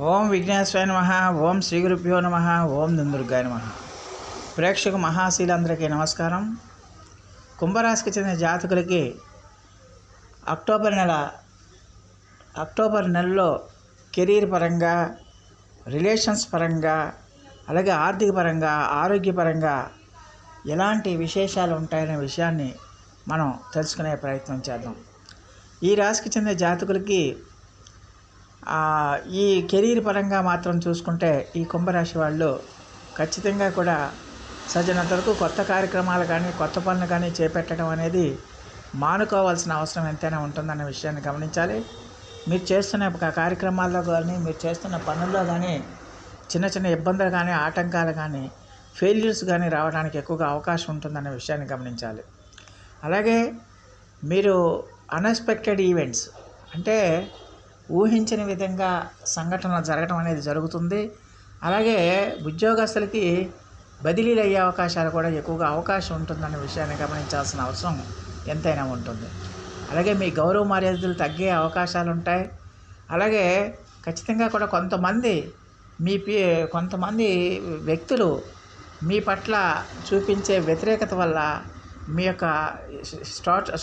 ఓం విఘ్నేశ్వరాయ నమ ఓం శ్రీ గురుభ్యో నమ ఓం దుందుర్గాయ నమ. ప్రేక్షక మహాశీలందరికీ నమస్కారం. కుంభరాశికి చెందిన జాతకులకి అక్టోబర్ నెల అక్టోబర్ నెలలో కెరీర్ పరంగా రిలేషన్స్ పరంగా అలాగే ఆర్థిక పరంగా ఆరోగ్యపరంగా ఎలాంటి విశేషాలు ఉంటాయనే విషయాన్ని మనం తెలుసుకునే ప్రయత్నం చేద్దాం. ఈ రాశికి చెందిన జాతకులకి ఈ కెరీర్ పరంగా మాత్రం చూసుకుంటే ఈ కుంభరాశి వాళ్ళు ఖచ్చితంగా కూడా సజ్జనంత వరకు కొత్త కార్యక్రమాలు కానీ కొత్త పనులు కానీ చేపట్టడం అనేది మానుకోవాల్సిన అవసరం ఎంతైనా ఉంటుందన్న విషయాన్ని గమనించాలి. మీరు చేస్తున్న కార్యక్రమాల్లో కానీ మీరు చేస్తున్న పనుల్లో కానీ చిన్న చిన్న ఇబ్బందులు కానీ ఆటంకాలు కానీ ఫెయిల్యూర్స్ కానీ రావడానికి ఎక్కువగా అవకాశం ఉంటుందన్న విషయాన్ని గమనించాలి. అలాగే మీరు అన్ఎక్స్పెక్టెడ్ ఈవెంట్స్ అంటే ఊహించని విధంగా సంఘటనలు జరగడం అనేది జరుగుతుంది. అలాగే ఉద్యోగస్తులకి బదిలీలు అయ్యే అవకాశాలు కూడా ఎక్కువగా అవకాశం ఉంటుందన్న విషయాన్ని గమనించాల్సిన అవసరం ఎంతైనా ఉంటుంది. అలాగే మీ గౌరవ మర్యాదలు తగ్గే అవకాశాలు ఉంటాయి. అలాగే ఖచ్చితంగా కూడా కొంతమంది మీ పి కొంతమంది వ్యక్తులు మీ పట్ల చూపించే వ్యతిరేకత వల్ల మీ యొక్క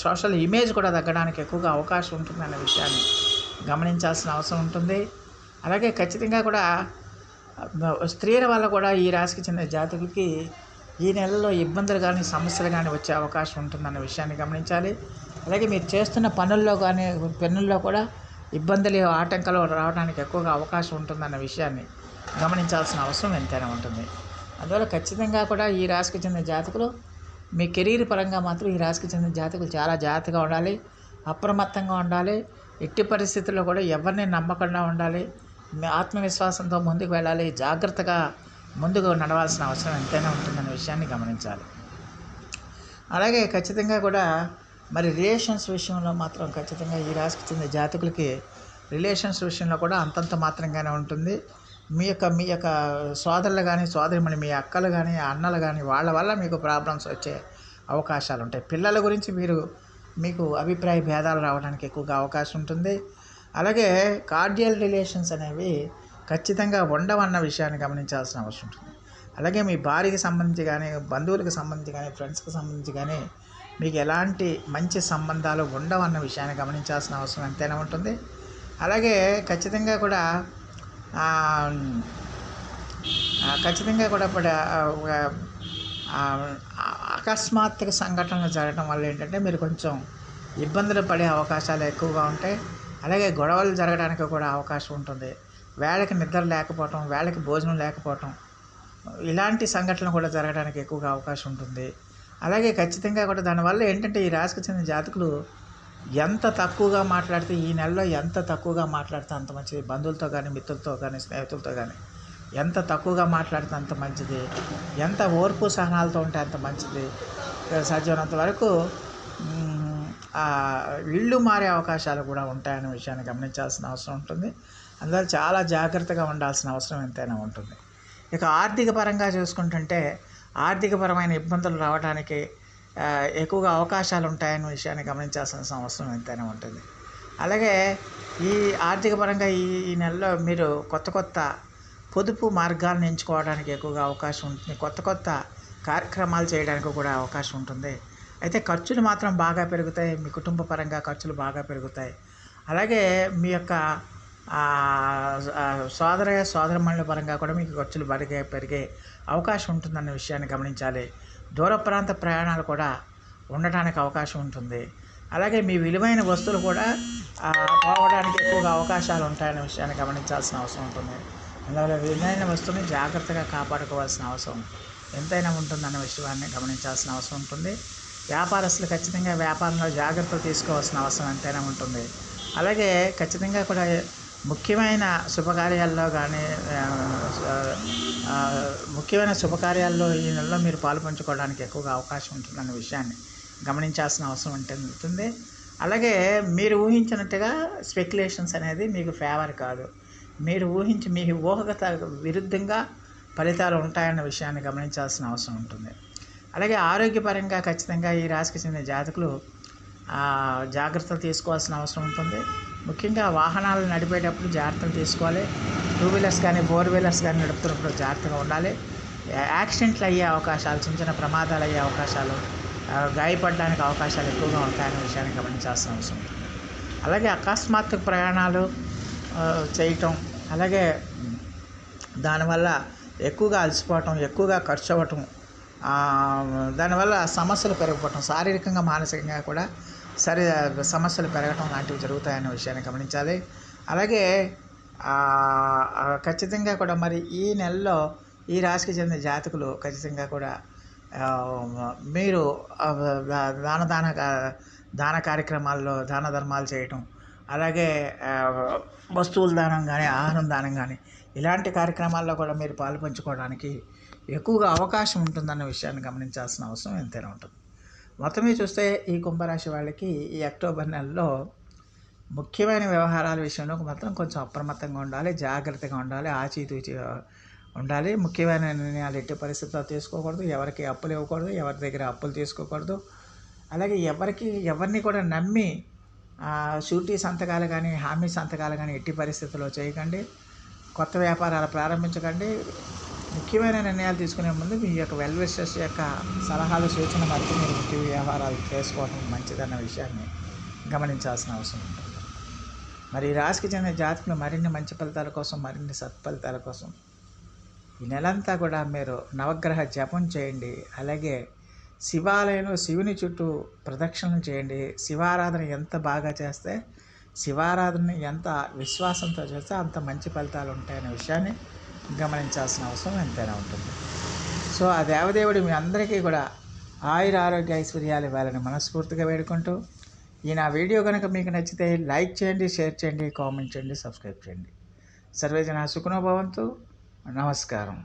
సోషల్ ఇమేజ్ కూడా తగ్గడానికి ఎక్కువగా అవకాశం ఉంటుందన్న విషయాన్ని గమనించాల్సిన అవసరం ఉంటుంది. అలాగే ఖచ్చితంగా కూడా స్త్రీల వల్ల కూడా ఈ రాశికి చెందిన జాతకులకి ఈ నెలలో ఇబ్బందులు కానీ సమస్యలు కానీ వచ్చే అవకాశం ఉంటుందన్న విషయాన్ని గమనించాలి. అలాగే మీరు చేస్తున్న పనుల్లో కానీ పనుల్లో కూడా ఇబ్బందులు ఆటంకాలు రావడానికి ఎక్కువగా అవకాశం ఉంటుందన్న విషయాన్ని గమనించాల్సిన అవసరం ఎంతైనా ఉంటుంది. అందువల్ల ఖచ్చితంగా కూడా ఈ రాశికి చెందిన జాతకులు మీ కెరీర్ పరంగా మాత్రం ఈ రాశికి చెందిన జాతకులు చాలా జాగ్రత్తగా ఉండాలి. అప్రమత్తంగా ఉండాలి. ఎట్టి పరిస్థితుల్లో కూడా ఎవరిని నమ్మకుండా ఉండాలి. ఆత్మవిశ్వాసంతో ముందుకు వెళ్ళాలి. జాగ్రత్తగా ముందుకు నడవాల్సిన అవసరం ఎంతైనా ఉంటుందనే విషయాన్ని గమనించాలి. అలాగే ఖచ్చితంగా కూడా మరి రిలేషన్స్ విషయంలో మాత్రం ఖచ్చితంగా ఈ రాశికి చెందిన జాతకులకి రిలేషన్స్ విషయంలో కూడా అంతంత మాత్రంగానే ఉంటుంది. మీ యొక్క మీ యొక్క సోదరులు కానీ సోదరిమణి మీ అక్కలు కానీ అన్నలు కానీ వాళ్ళ వల్ల మీకు ప్రాబ్లమ్స్ వచ్చే అవకాశాలు ఉంటాయి. పిల్లల గురించి మీరు మీకు అభిప్రాయ భేదాలు రావడానికి ఎక్కువగా అవకాశం ఉంటుంది. అలాగే కార్డియల్ రిలేషన్స్ అనేవి ఖచ్చితంగా ఉండవన్న విషయాన్ని గమనించాల్సిన అవసరం ఉంటుంది. అలాగే మీ భార్యకి సంబంధించి కానీ బంధువులకు సంబంధించి కానీ ఫ్రెండ్స్కి సంబంధించి కానీ మీకు ఎలాంటి మంచి సంబంధాలు ఉండవన్న విషయాన్ని గమనించాల్సిన అవసరం ఎంతైనా ఉంటుంది. అలాగే ఖచ్చితంగా కూడా ఖచ్చితంగా కూడా అకస్మాత్తుగా సంఘటనలు జరగడం వల్ల ఏంటంటే మీరు కొంచెం ఇబ్బందులు పడే అవకాశాలు ఎక్కువగా ఉంటాయి. అలాగే గొడవలు జరగడానికి కూడా అవకాశం ఉంటుంది. వేళకి నిద్ర లేకపోవటం వేళకి భోజనం లేకపోవటం ఇలాంటి సంఘటనలు కూడా జరగడానికి ఎక్కువగా అవకాశం ఉంటుంది. అలాగే ఖచ్చితంగా కూడా దానివల్ల ఏంటంటే ఈ రాశికి చెందిన జాతకులు ఎంత తక్కువగా మాట్లాడితే ఈ నెలలో ఎంత తక్కువగా మాట్లాడితే అంత మంచిది. బంధువులతో కానీ మిత్రులతో కానీ స్నేహితులతో కానీ. ఎంత తక్కువగా మాట్లాడితే అంత మంచిది? ఎంత ఓర్పు సహనాలతో ఉంటే అంత మంచిది? సాధ్యమైనంత వరకు ఇళ్ళు మారే అవకాశాలు కూడా ఉంటాయనే విషయాన్ని గమనించాల్సిన అవసరం ఉంటుంది. అందువల్ల చాలా జాగ్రత్తగా ఉండాల్సిన అవసరం ఎంతైనా ఉంటుంది. ఇక ఆర్థిక పరంగా చూసుకుంటుంటే ఆర్థికపరమైన ఇబ్బందులు రావడానికి ఎక్కువగా అవకాశాలు ఉంటాయనే విషయాన్ని గమనించాల్సిన అవసరం ఎంతైనా ఉంటుంది. అలాగే ఈ ఆర్థికపరంగా ఈ నెలలో మీరు కొత్త కొత్త పొదుపు మార్గాలను ఎంచుకోవడానికి ఎక్కువగా అవకాశం ఉంటుంది. కొత్త కొత్త కార్యక్రమాలు చేయడానికి కూడా అవకాశం ఉంటుంది. అయితే ఖర్చులు మాత్రం బాగా పెరుగుతాయి. మీ కుటుంబ పరంగా ఖర్చులు బాగా పెరుగుతాయి. అలాగే మీ యొక్క ఆ, సోదర సోదరమణుల పరంగా కూడా మీకు ఖర్చులు పెరిగే పెరిగే అవకాశం ఉంటుందన్న విషయాన్ని గమనించాలి. దూర ప్రాంత ప్రయాణాలు కూడా ఉండటానికి అవకాశం ఉంటుంది. అలాగే మీ విలువైన వస్తువులు కూడా పోవడానికి ఎక్కువగా అవకాశాలు ఉంటాయనే విషయాన్ని గమనించాల్సిన అవసరం ఉంటుంది. అందువల్ల విలువైన వస్తువుని జాగ్రత్తగా కాపాడుకోవాల్సిన అవసరం ఎంతైనా ఉంటుందన్న విషయాన్ని గమనించాల్సిన అవసరం ఉంటుంది. వ్యాపారస్తులు ఖచ్చితంగా వ్యాపారంలో జాగ్రత్తలు తీసుకోవాల్సిన అవసరం ఎంతైనా ఉంటుంది. అలాగే ఖచ్చితంగా కూడా ముఖ్యమైన శుభకార్యాల్లో కానీ ముఖ్యమైన శుభకార్యాల్లో ఈ నెలలో మీరు పాలు పంచుకోవడానికి ఎక్కువగా అవకాశం ఉంటుందన్న విషయాన్ని గమనించాల్సిన అవసరం ఉంటుంది ఉంటుంది. అలాగే మీరు ఊహించినట్టుగా స్పెక్యులేషన్స్ అనేది మీకు ఫేవర్ కాదు. మీరు ఊహించి మీ ఊహగత విరుద్ధంగా ఫలితాలు ఉంటాయన్న విషయాన్ని గమనించాల్సిన అవసరం ఉంటుంది. అలాగే ఆరోగ్యపరంగా ఖచ్చితంగా ఈ రాశికి చెందిన జాతకులు జాగ్రత్తలు తీసుకోవాల్సిన అవసరం ఉంటుంది. ముఖ్యంగా వాహనాలు నడిపేటప్పుడు జాగ్రత్తలు తీసుకోవాలి. టూ వీలర్స్ కానీ ఫోర్ వీలర్స్ కానీ నడుపుతున్నప్పుడు జాగ్రత్తగా ఉండాలి. యాక్సిడెంట్లు అయ్యే అవకాశాలు చిన్న చిన్న ప్రమాదాలు అయ్యే అవకాశాలు గాయపడడానికి అవకాశాలు ఎక్కువగా ఉంటాయనే విషయాన్ని గమనించాల్సిన అవసరం ఉంటుంది. అలాగే అకస్మాత్తు ప్రయాణాలు చేయటం అలాగే దానివల్ల ఎక్కువగా అలసిపోవటం ఎక్కువగా ఖర్చు అవ్వటం దానివల్ల సమస్యలు పెరిగిపోవటం శారీరకంగా మానసికంగా కూడా సరి సమస్యలు పెరగటం లాంటివి జరుగుతాయనే విషయాన్ని గమనించాలి. అలాగే ఖచ్చితంగా కూడా మరి ఈ నెలలో ఈ రాశికి చెందిన జాతకులు ఖచ్చితంగా కూడా మీరు దాన దాన దాన కార్యక్రమాల్లో దాన ధర్మాలు చేయటం అలాగే వస్తువుల దానం కానీ ఆహారం దానం కానీ ఇలాంటి కార్యక్రమాల్లో కూడా మీరు పాలు పంచుకోవడానికి ఎక్కువగా అవకాశం ఉంటుందన్న విషయాన్ని గమనించాల్సిన అవసరం ఎంతైనా ఉంటుంది. మొత్తం మీద చూస్తే ఈ కుంభరాశి వాళ్ళకి ఈ అక్టోబర్ నెలలో ముఖ్యమైన వ్యవహారాల విషయంలో మాత్రం కొంచెం అప్రమత్తంగా ఉండాలి జాగ్రత్తగా ఉండాలి ఆచితూచి ఉండాలి. ముఖ్యమైన నిర్ణయాలు ఎట్టి పరిస్థితుల్లో తీసుకోకూడదు ఎవరికి అప్పులు ఇవ్వకూడదు ఎవరి దగ్గర అప్పులు తీసుకోకూడదు. అలాగే ఎవరికి ఎవరిని కూడా నమ్మి షూరిటీ సంతకాలు కానీ హామీ సంతకాలు కానీ ఎట్టి పరిస్థితుల్లో చేయకండి. కొత్త వ్యాపారాలు ప్రారంభించకండి. ముఖ్యమైన నిర్ణయాలు తీసుకునే ముందు మీ యొక్క వెల్ యొక్క సలహాలు సూచన మేరకు మీరు ముఖ్య వ్యవహారాలు చేసుకోవడం మంచిదన్న విషయాన్ని గమనించాల్సిన అవసరం ఉంటుంది. మరి రాశికి చెందిన జాతకులు మరిన్ని మంచి ఫలితాల కోసం మరిన్ని సత్ఫలితాల కోసం ఈ నెలంతా కూడా మీరు నవగ్రహ జపం చేయండి. అలాగే శివాలయంలో శివుని చుట్టూ ప్రదక్షిణలు చేయండి. శివారాధన ఎంత బాగా చేస్తే శివారాధన ఎంత విశ్వాసంతో చేస్తే అంత మంచి ఫలితాలు ఉంటాయనే విషయాన్ని గమనించాల్సిన అవసరం ఎంతైనా ఉంటుంది. సో ఆ దేవదేవుడు మీ అందరికీ కూడా ఆయుర ఆరోగ్య ఐశ్వర్యాలు ఇవ్వాలని మనస్ఫూర్తిగా వేడుకుంటూ ఈ నా వీడియో కనుక మీకు నచ్చితే లైక్ చేయండి షేర్ చేయండి కామెంట్ చేయండి సబ్స్క్రైబ్ చేయండి. సర్వేజన సుఖనోభవంతు నమస్కారం.